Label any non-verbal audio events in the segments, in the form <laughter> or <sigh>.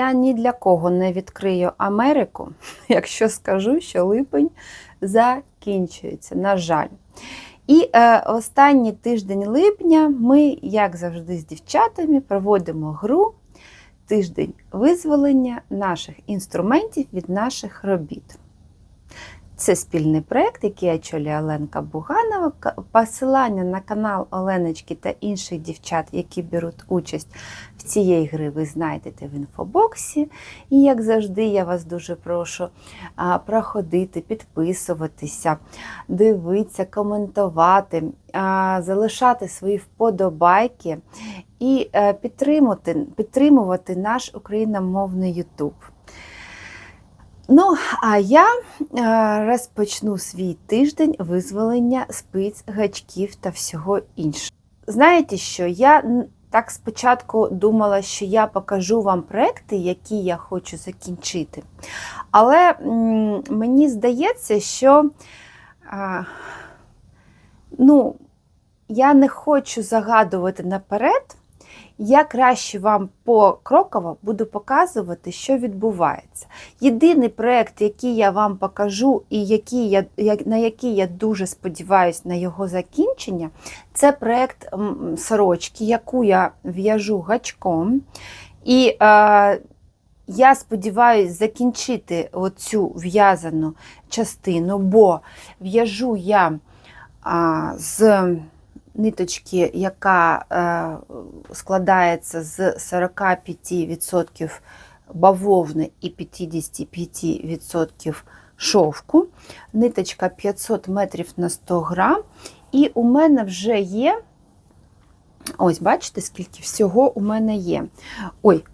Я ні для кого не відкрию Америку, <laughs> якщо скажу, що липень закінчується, на жаль. І е, останній тиждень липня ми, як завжди, з дівчатами проводимо гру тиждень визволення наших інструментів від наших робіт. Це спільний проєкт, який очолює Оленка Буганова. Посилання на канал Оленочки та інших дівчат, які беруть участь в цієї гри, ви знайдете в інфобоксі. І, як завжди, я вас дуже прошу проходити, підписуватися, дивитися, коментувати, залишати свої вподобайки і е, підтримувати, підтримувати наш україномовний YouTube. Ну, а я е, розпочну свій тиждень визволення спиць, гачків та всього іншого. Знаєте що? Я так спочатку думала, що я покажу вам проекти, які я хочу закінчити. Але мені здається, що а, ну, я не хочу загадувати наперед. Я краще вам покроково буду показувати, що відбувається. Єдиний проєкт, який я вам покажу, і який я, на який я дуже сподіваюся на його закінчення, це проєкт сорочки, яку я в'яжу гачком. І е, я сподіваюся закінчити оцю в'язану частину, бо в'яжу я а, з ниточки, яка е, складається з 45% бавовни і 55% шовку. Ниточка 500 метрів на 100 грам. І у мене вже є. Ось, бачите, скільки всього у мене є. Ой,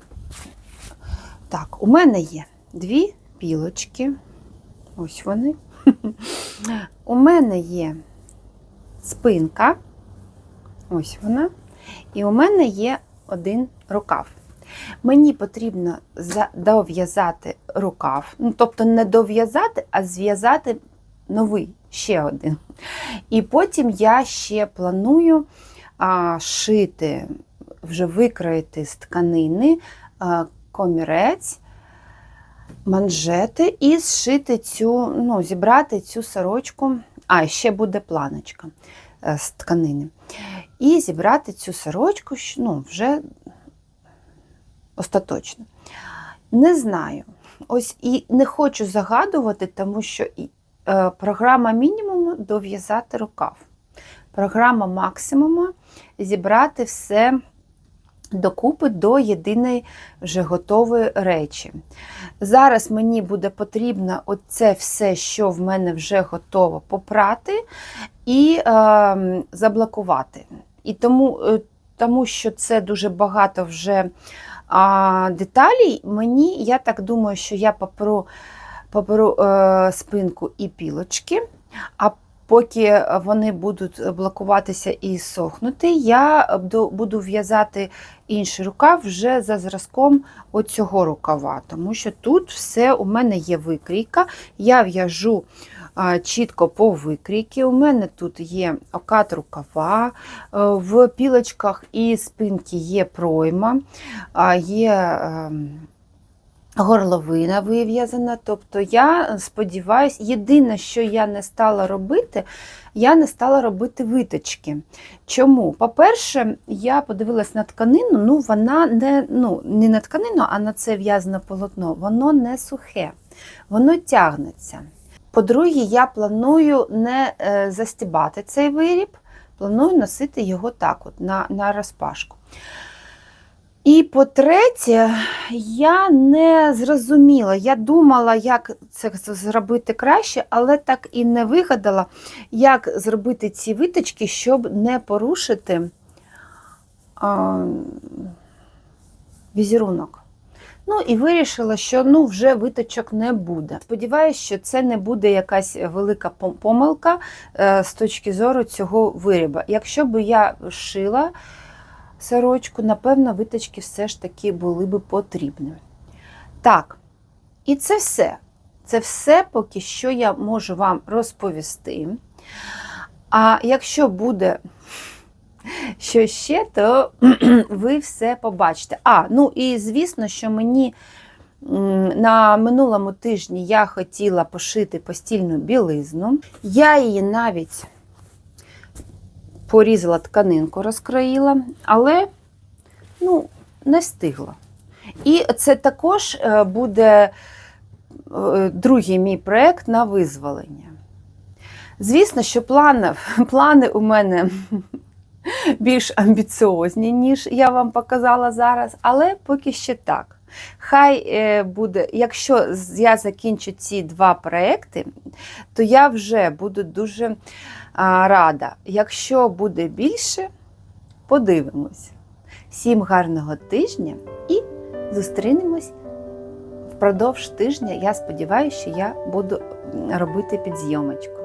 так, у мене є дві пілочки. Ось вони. <laughs> У мене є спинка. Ось вона. І у мене є один рукав. Мені потрібно дов'язати рукав. Ну, тобто не дов'язати, а зв'язати новий, ще один. І потім я ще планую а, шити, вже викроїти з тканини а, комірець, манжети і зшити цю, ну, зібрати цю сорочку. А, ще буде планочка е, з тканини. І зібрати цю сорочку ну, вже остаточно. Не знаю. Ось і не хочу загадувати, тому що е, програма мінімуму дов'язати рукав. Програма максимуму зібрати все докупи до єдиної вже готової речі. Зараз мені буде потрібно оце все, що в мене вже готово, попрати і е, заблокувати. І тому, е, тому що це дуже багато вже а, деталей, мені, я так думаю, що я попру, попру е, спинку і пілочки, а поки вони будуть блокуватися і сохнути, я буду- в'язати інший рукав вже за зразком оцього рукава, тому що тут все у мене є викрійка, я в'яжу чітко по викрійки. У мене тут є окат рукава, е, в пілочках і спинки є пройма, є ем, горловина вив'язана. Тобто я сподіваюся, єдине, що я не стала робити, я не стала робити виточки. Чому? По-перше, я подивилась на тканину, ну вона не, ну, не на тканину, а на це в'язане полотно, воно не сухе, воно тягнеться. По-друге, я планую не е, застібати цей виріб, планую носити його так, от, на, на розпашку. І по-третє, я не зрозуміла. Я думала, як це зробити краще, але так і не вигадала, як зробити ці виточки, щоб не порушити а, візерунок. Ну і вирішила, що ну, вже виточок не буде. Сподіваюсь, що це не буде якась велика помилка е, з точки зору цього вироба. Якщо б я шила сорочку, напевно, виточки все ж таки були б потрібні. Так, і це все. Це все поки що я можу вам розповісти. А якщо буде що ще, то <clears throat> ви все побачите. А, ну і звісно, що мені на минулому тижні я хотіла пошити постільну білизну. Я її навіть порізала тканинку, розкроїла, але ну, не встигла. І це також е, буде е, другий мій проєкт на визволення. Звісно, що плани, <laughs> плани у мене більш амбіціозні, ніж я вам показала зараз, але поки ще так. Хай е, буде, якщо я закінчу ці два проекти, то я вже буду дуже рада. Якщо буде більше, подивимось. Всім гарного тижня і зустрінемось впродовж тижня. Я сподіваюся, що я буду робити підзйомочку.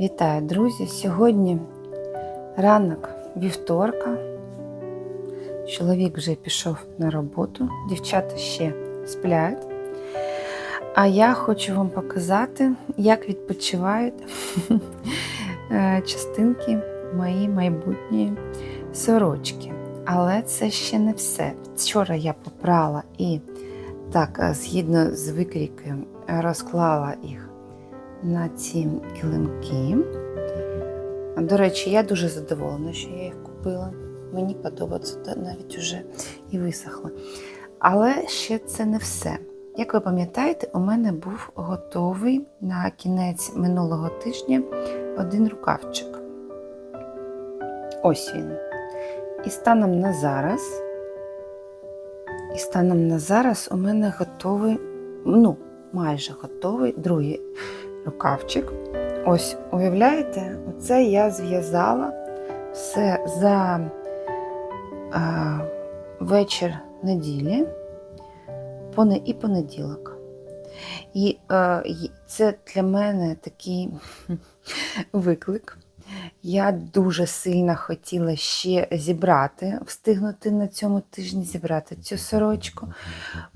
Вітаю, друзі! Сьогодні ранок вівторка. Чоловік вже пішов на роботу, дівчата ще сплять. А я хочу вам показати, як відпочивають <laughs> е, частинки моєї майбутньої сорочки. Але це ще не все. Вчора я попрала і так, е, згідно з викрійкою, розклала їх на ці килимки. До речі, я дуже задоволена, що я їх купила. Мені подобається, навіть уже і висохло. Але ще це не все. Як ви пам'ятаєте, у мене був готовий на кінець минулого тижня один рукавчик. Ось він. І станом на зараз, і станом на зараз у мене готовий, ну, майже готовий другий рукавчик. Ось, уявляєте, оце я зв'язала все за а, вечір неділі і понеділок. І е, це для мене такий <laughs> виклик. Я дуже сильно хотіла ще зібрати, встигнути на цьому тижні зібрати цю сорочку.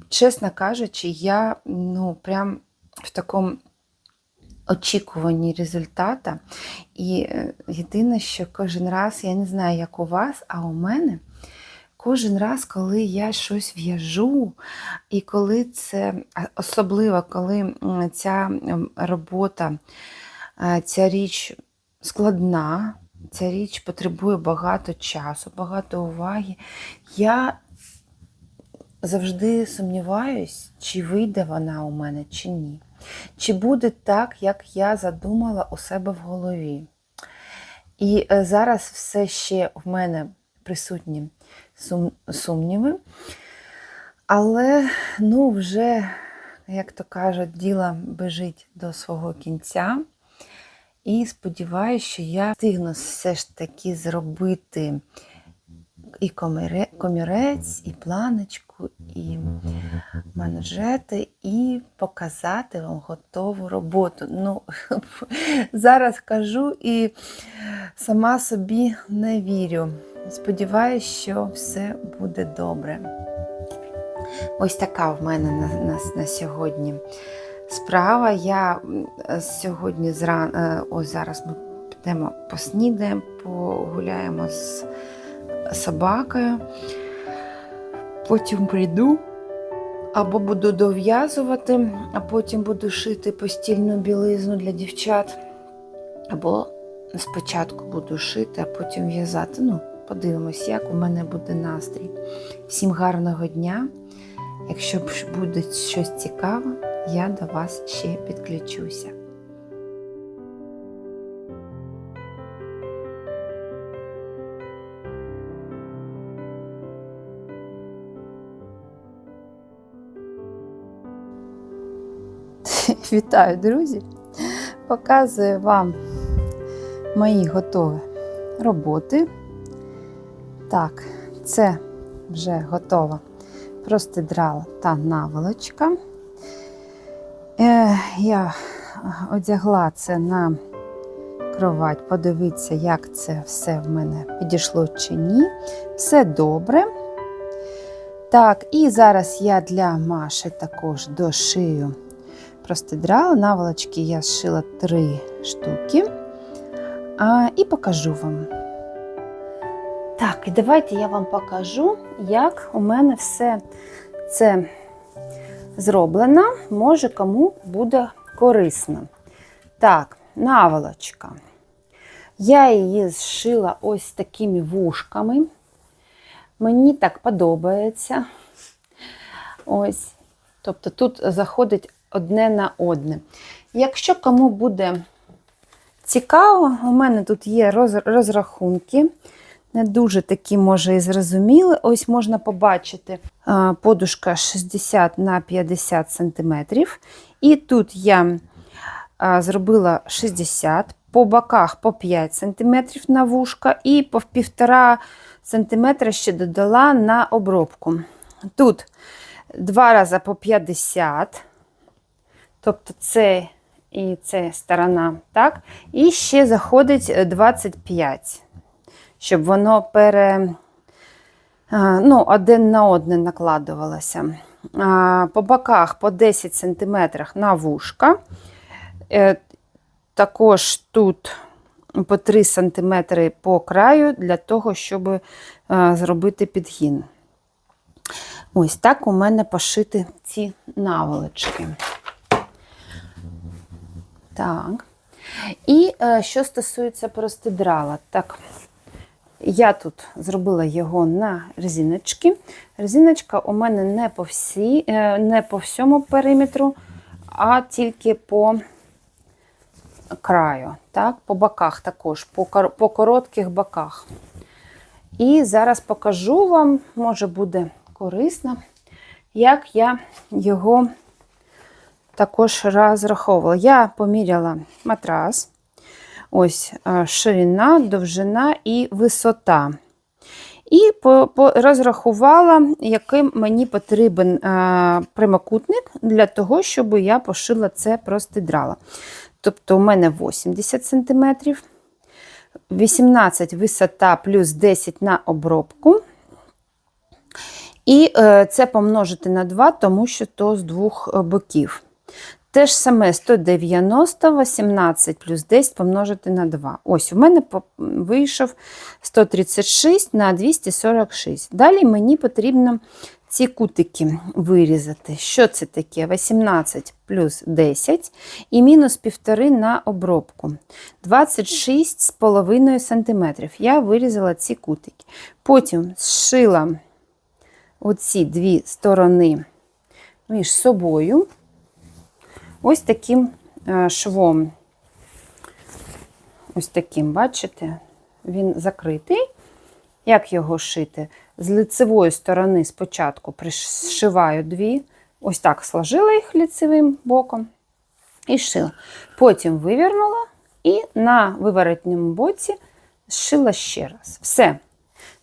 Чесно кажучи, я ну, прям в такому очікуванні результата. І е, єдине, що кожен раз, я не знаю, як у вас, а у мене кожен раз, коли я щось в'яжу, і коли це особливо, коли ця робота, е, ця річ складна, ця річ потребує багато часу, багато уваги, я завжди сумніваюсь, чи вийде вона у мене, чи ні. Чи буде так, як я задумала у себе в голові? І е, зараз все ще в мене присутні сум- сумніви, але ну, вже, як то кажуть, діло бежить до свого кінця. І сподіваюся, що я встигну все ж таки зробити і комірець, і планочку, і манжети, і показати вам готову роботу. Ну, <laughs> зараз кажу і сама собі не вірю. Сподіваюсь, що все буде добре. Ось така в мене на, на, на сьогодні справа. Я сьогодні зран... е, ось зараз ми підемо поснідаємо, погуляємо з собакою. Потім прийду або буду дов'язувати, а потім буду шити постільну білизну для дівчат, або спочатку буду шити, а потім в'язати. Ну, подивимось, як у мене буде настрій. Всім гарного дня! Якщо буде щось цікаве, я до вас ще підключуся. Вітаю, друзі! Показую вам мої готові роботи. Так, це вже готова простидрала та наволочка. Е, я одягла це на кровать, подивитися, як це все в мене підійшло чи ні. Все добре. Так, і зараз я для Маші також дошию простидрала. Наволочки я зшила три штуки. А, І покажу вам. Так, і давайте я вам покажу, як у мене все це зроблено. Може, кому буде корисно. Так, наволочка. Я її зшила ось такими вушками. Мені так подобається. Ось. Тобто тут заходить одне на одне. Якщо кому буде цікаво, у мене тут є розрахунки. Не дуже такі, може, і зрозуміли. Ось можна побачити подушка 60 на 50 см. І тут я зробила 60 по боках по 5 см на вушка, і по 1,5 см ще додала на обробку. Тут два рази по 50 Тобто це і це сторона, так? І ще заходить 25, щоб воно пере, ну, один на одне накладувалося. По боках по 10 см на вушка. Е, також тут по 3 см по краю для того, щоб зробити підгін. Ось так у мене пошити ці наволочки. Так. І е, що стосується простидрала, так, я тут зробила його на резиночки. Резиночка у мене не по всі, е, не по всьому периметру, а тільки по краю, так, по боках також, по, по коротких боках. І зараз покажу вам, може буде корисно, як я його також розраховувала. Я поміряла матрас, ось е, ширина, довжина і висота. І по, розрахувала, яким мені потрібен е, прямокутник для того, щоб я пошила це простидрала. Тобто, у мене 80 см, 18 висота плюс 10 на обробку. І е, це помножити на 2, тому що то з двох боків. Те ж саме 190, 18 плюс 10 помножити на 2. Ось, у мене вийшов 136 на 246. Далі мені потрібно ці кутики вирізати. Що це таке? 18 плюс 10 і мінус 1,5 на обробку. 26,5 см. Я вирізала ці кутики. Потім зшила оці дві сторони між собою ось таким е, швом. Ось таким, бачите, він закритий. Як його шити? З лицевої сторони спочатку пришиваю дві, ось так сложила їх лицевим боком і шила. Потім вивернула і на виворотньому боці зшила ще раз. Все.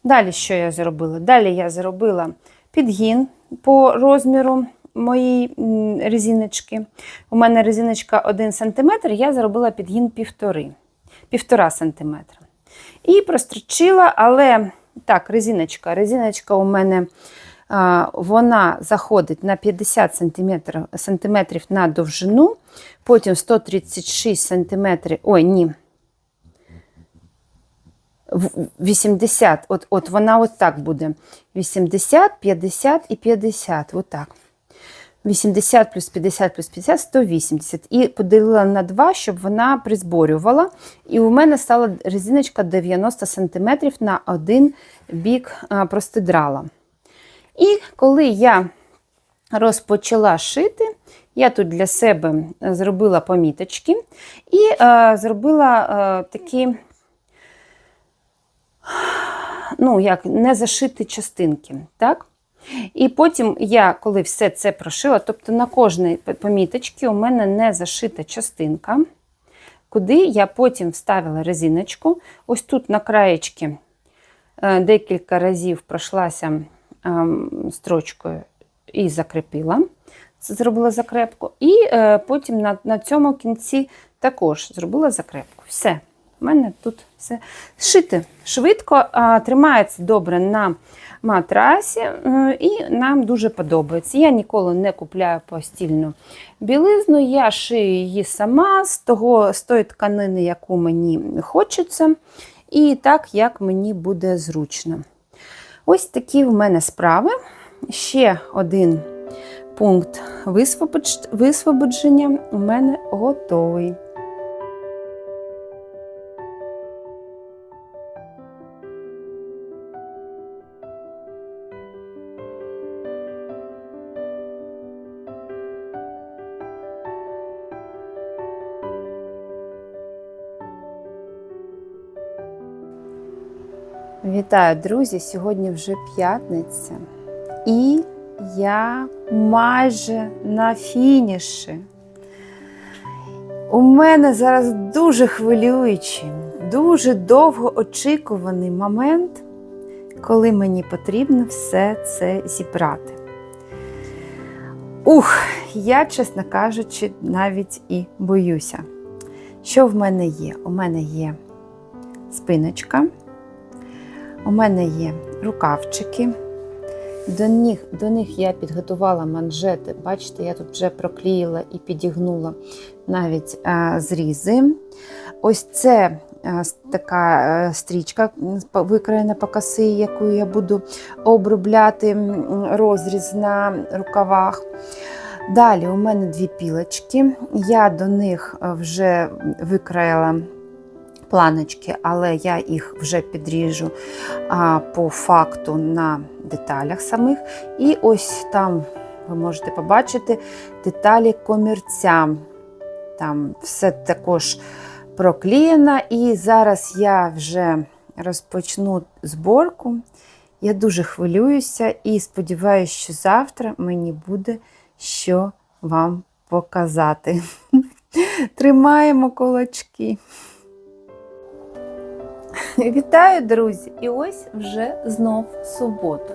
Далі що я зробила? Далі я зробила підгін по розміру моїй резиночки. У мене резиночка 1 см, я зробила підгін 1,5 1,5 см. І прострочила, але так, резиночка. Резиночка у мене вона заходить на 50 см, см на довжину, потім 136 см, ой, ні. 80, от от вона от так буде. 80, 50 і 50. Отак. 80 плюс 50 плюс 50 180. І поділила на 2, щоб вона призборювала. І у мене стала резиночка 90 см на один бік простидрала. І коли я розпочала шити, я тут для себе зробила поміточки і е, зробила е, такі, ну, як не зашиті частинки. так? І потім я, коли все це прошила, тобто на кожній поміточці у мене не зашита частинка, куди я потім вставила резиночку. Ось тут на краєчки е, декілька разів пройшлася ем, строчкою і закріпила, зробила закрепку. І е, потім на, на цьому кінці також зробила закрепку. Все. У мене тут все шити швидко, тримається добре на матрасі, е, і нам дуже подобається. Я ніколи не купляю постільну білизну, я шию її сама з того, з тої тканини, яку мені хочеться, і так, як мені буде зручно. Ось такі в мене справи. Ще один пункт висвободження у мене готовий. Вітаю, друзі! Сьогодні вже п'ятниця, і я майже на фініші. У мене зараз дуже хвилюючий, дуже довго очікуваний момент, коли мені потрібно все це зібрати. Ух, я, чесно кажучи, навіть і боюся. Що в мене є? У мене є спиночка. У мене є рукавчики. До них до них я підготувала манжети. Бачите, я тут вже проклеїла і підігнула навіть а, зрізи. Ось це а, така а, стрічка, викроєна по коси, яку я буду обробляти розріз на рукавах. Далі у мене дві пілочки. Я до них вже викраїла планочки, але я їх вже підріжу а, по факту на деталях самих. І ось там ви можете побачити деталі комірця. Там все також проклеєно. І зараз я вже розпочну зборку. Я дуже хвилююся і сподіваюся, що завтра мені буде що вам показати. <laughs> Тримаємо кулачки. <laughs> Вітаю, друзі! І ось вже знов субота.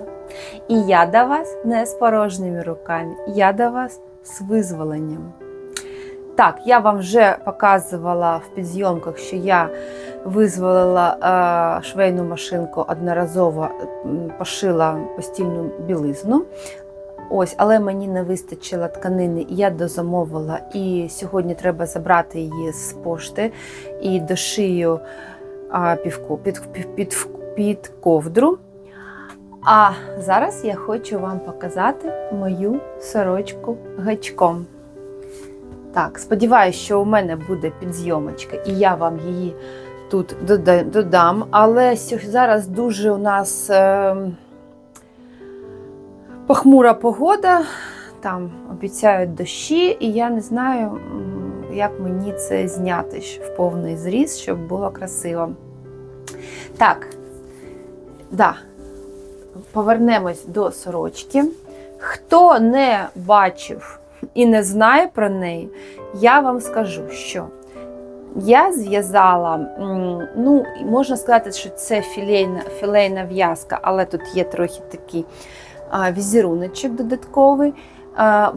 І я до вас не з порожніми руками, я до вас з визволенням. Так, я вам вже показувала в підзйомках, що я визволила е, швейну машинку одноразово пошила постільну білизну. Ось, Але мені не вистачило тканини, я дозамовила, і сьогодні треба забрати її з пошти і дошию півку під, під, під ковдру. А зараз я хочу вам показати мою сорочку гачком. Так, сподіваюся, що у мене буде підзйомочка, і я вам її тут додам. Але зараз дуже у нас е, похмура погода, там обіцяють дощі, і я не знаю, як мені це зняти в повний зріз, щоб було красиво. Так, да, повернемось до сорочки. Хто не бачив і не знає про неї, я вам скажу, що я зв'язала, ну, можна сказати, що це філейна філейна в'язка, але тут є трохи такий візеруночок додатковий. Е,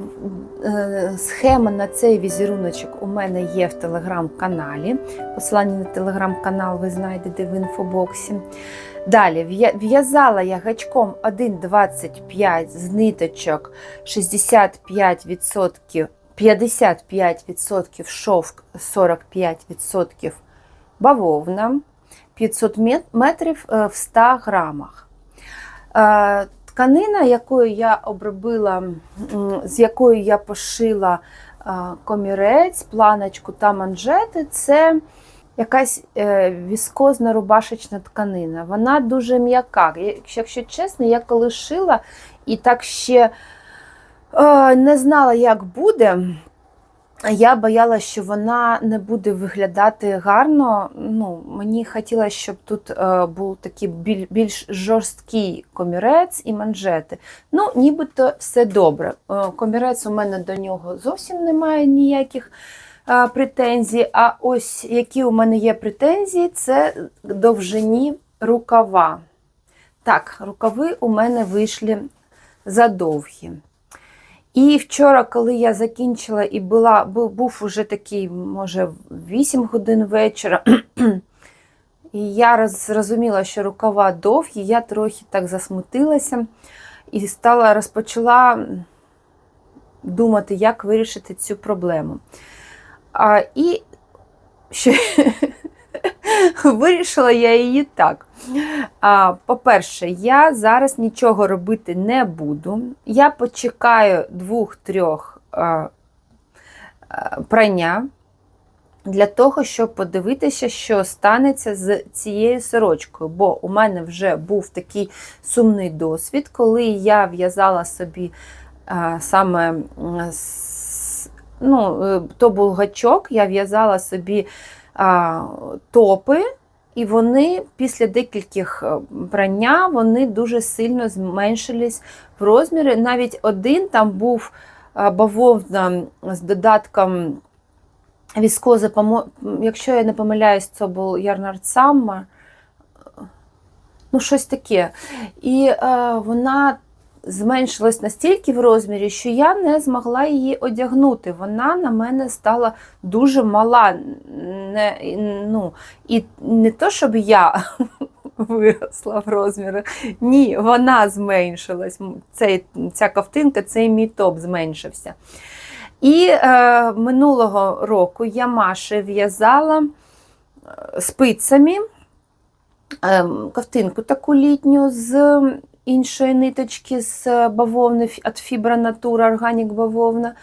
схема на цей візеруночок у мене є в телеграм-каналі. Посилання на телеграм-канал ви знайдете в інфобоксі. Далі в'язала я гачком 1,25 з ниточок 65%, 55% шовк, 45% бавовна, 500 метрів е, в 100 грамах. Тканина, якою я обробила, з якою я пошила комірець, планочку та манжети, це якась е, віскозна рубашечна тканина. Вона дуже м'яка. Якщо чесно, я коли шила і так ще не знала, як буде. Я боялася, що вона не буде виглядати гарно. Ну, мені хотілося, щоб тут е, був такий біль, більш жорсткий комірець і манжети. Ну, нібито все добре. Е, комірець у мене до нього зовсім немає ніяких е, претензій. А ось які у мене є претензії, це довжині рукава. Так, рукави у мене вийшли задовгі. І вчора, коли я закінчила і була, був, уже такий, може, 8 годин вечора, <clears throat> і я зрозуміла, що рукава довгі, я трохи так засмутилася і стала розпочала думати, як вирішити цю проблему. А, і ще <laughs> <laughs> вирішила я її так. По-перше, я зараз нічого робити не буду. Я почекаю двох-трьох прання для того, щоб подивитися, що станеться з цією сорочкою. Бо у мене вже був такий сумний досвід, коли я в'язала собі саме ну, е, то був гачок, я в'язала собі топи. І вони після декількох е, прання вони дуже сильно зменшились в розмірі. Навіть один там був бавовна з додатком віскози, якщо я не помиляюсь, це був Ярнард Саммер. Ну, щось таке. І е, вона зменшилась настільки в розмірі, що я не змогла її одягнути. Вона на мене стала дуже мала. Не, ну, і не то, щоб я <laughs> виросла в розмірах. Ні, вона зменшилась. Цей, ця ковтинка, цей мій топ зменшився. І е, минулого року я Маші в'язала е, спицями е, ковтинку таку літню з іншої ниточки з бавовни від Fibra Natura Organic бавовна.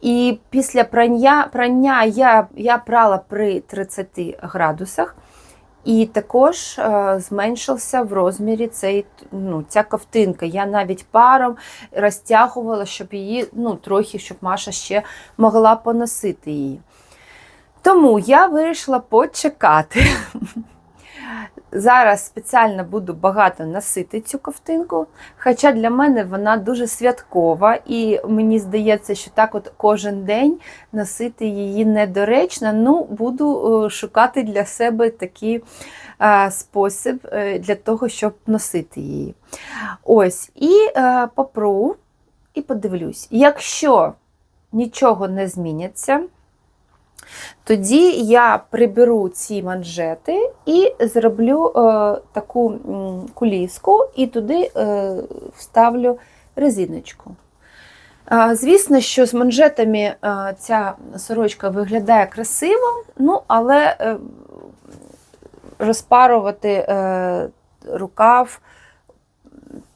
І після прання, прання я, я прала при 30 градусах. І також е, зменшився в розмірі цей, ну, ця ковтинка. Я навіть паром розтягувала, щоб її ну, трохи, щоб Маша ще могла поносити її. Тому я вирішила почекати. Зараз спеціально буду багато носити цю ковтинку, хоча для мене вона дуже святкова, і мені здається, що так от кожен день носити її недоречно. Ну, буду е, шукати для себе такий е, спосіб е, для того, щоб носити її. Ось, і попру і подивлюсь. Якщо нічого не зміниться, тоді я приберу ці манжети і зроблю е, таку куліску і туди е, вставлю резиночку. Звісно, що з манжетами е, ця сорочка виглядає красиво, ну, але розпарувати рукав,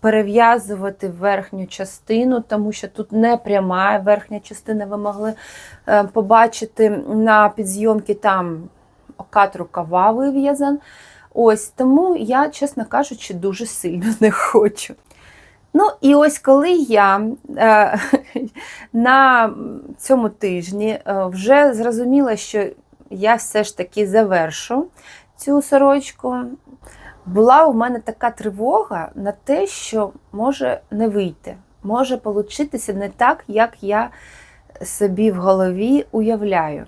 перев'язувати верхню частину, тому що тут не пряма верхня частина, ви могли е, побачити на підзйомці там окат рукава вив'язан. Ось тому я, чесно кажучи, дуже сильно <laughs> не хочу. Ну, і ось коли я е, <laughs> на цьому тижні е, вже зрозуміла, що я все ж таки завершу цю сорочку, була у мене така тривога на те, що може не вийти, може получитися не так, як я собі в голові уявляю.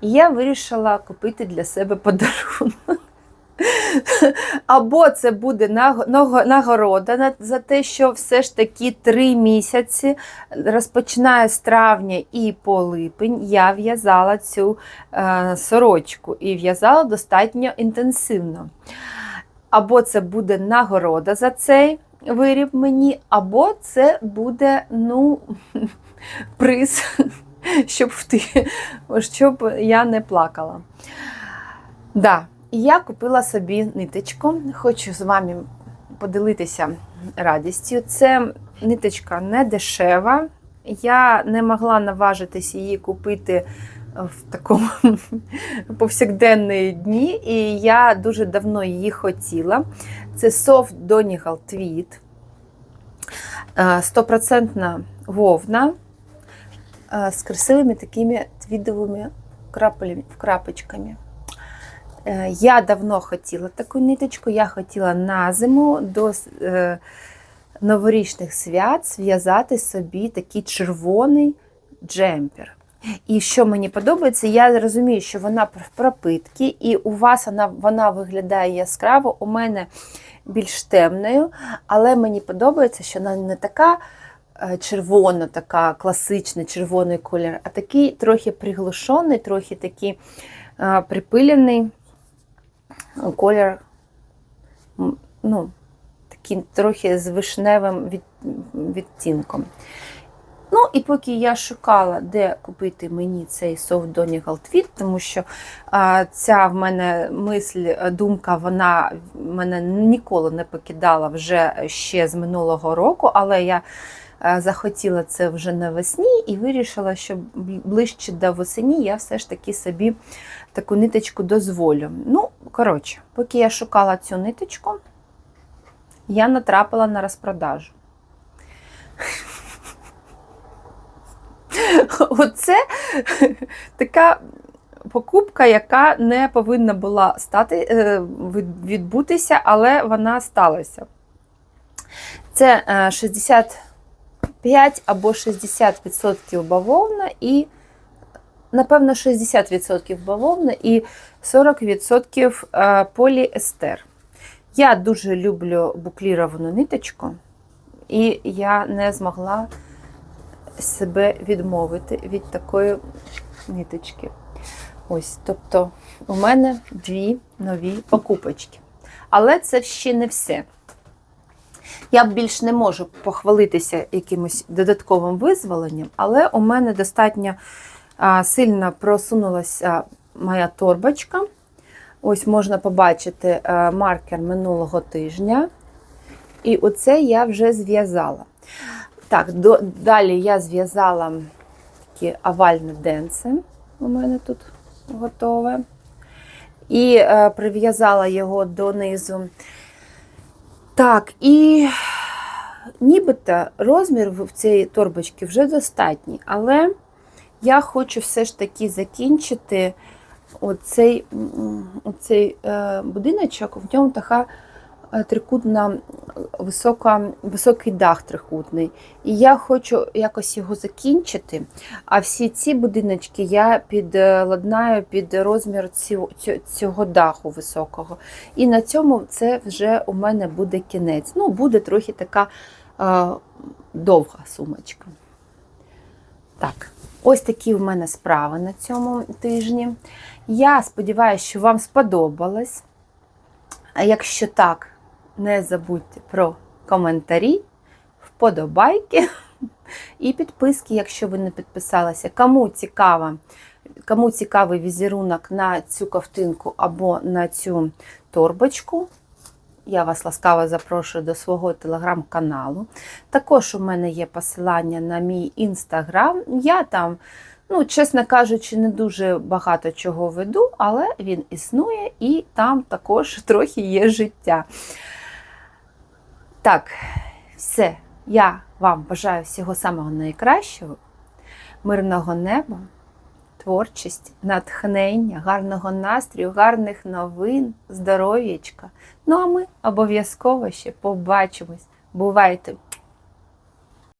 І я вирішила купити для себе подарунок. <laughs> Або це буде наго- наго- нагорода за те, що все ж таки три місяці, розпочинає з травня і по липень, я в'язала цю е, сорочку і в'язала достатньо інтенсивно. Або це буде нагорода за цей виріб мені, або це буде ну, <laughs> приз, <laughs> щоб, вти- щоб я не плакала. Да. Я купила собі ниточку, хочу з вами поділитися радістю. Це ниточка не дешева. Я не могла наважитись її купити в такому <laughs> повсякденні дні, і я дуже давно її хотіла. Це Soft Donegal Tweed. Стопроцентна вовна е, з красивими такими твідовими крапочками. Е, Я давно хотіла таку ниточку, я хотіла на зиму до е, новорічних свят зв'язати собі такий червоний джемпер. І що мені подобається, я розумію, що вона в пропитки, і у вас вона, вона виглядає яскраво, у мене більш темною, але мені подобається, що вона не така е, червона, така класичний червоний колір, а такий трохи приглушений, трохи такий е, припилений колір, ну, такий трохи з вишневим від, відтінком. Ну, і поки я шукала, де купити мені цей Soft Donegal Tweed, тому що а, ця в мене мисль, е, думка, вона мене ніколи не покидала вже ще з минулого року, але я е, захотіла це вже навесні і вирішила, що ближче до восені я все ж таки собі таку ниточку дозволю. Ну, коротше, поки я шукала цю ниточку, я натрапила на розпродажу. Оце <laughs> така покупка, яка не повинна була стати, е, відбутися, але вона сталася. Це е, 65 або 60% бавовна і, напевно, 60% бавовна і 40% е, поліестер. Я дуже люблю букліровану ниточку, і я не змогла себе відмовити від такої ниточки. Ось, тобто, у мене дві нові покупочки. Але це ще не все. Я більш не можу похвалитися якимось додатковим визволенням, але у мене достатньо сильно просунулася моя торбочка. Ось можна побачити а, маркер минулого тижня. І оце я вже зв'язала. Так, до, далі я зв'язала такі овальне денце. У мене тут готове. І е, прив'язала його донизу. Так, і нібито розмір в цій торбочці вже достатній, але я хочу все ж таки закінчити оцей, оцей е, будиночок, в ньому така трикутна, висока, високий дах трикутний. І я хочу якось його закінчити. А всі ці будиночки я підладнаю під розмір цього, цього даху високого. І на цьому це вже у мене буде кінець. Ну, буде трохи така е, довга сумочка. Так, ось такі в мене справи на цьому тижні. Я сподіваюся, що вам сподобалось. Якщо так, не забудьте про коментарі, вподобайки і підписки, якщо ви не підписалися. Кому цікаво, кому цікавий візерунок на цю ковтинку або на цю торбочку, я вас ласкаво запрошую до свого телеграм-каналу. Також у мене є посилання на мій інстаграм. Я там, ну, чесно кажучи, не дуже багато чого веду, але він існує і там також трохи є життя. Так, все. Я вам бажаю всього самого найкращого, мирного неба, творчості, натхнення, гарного настрою, гарних новин, здоров'ячка. Ну а ми обов'язково ще побачимось. Бувайте!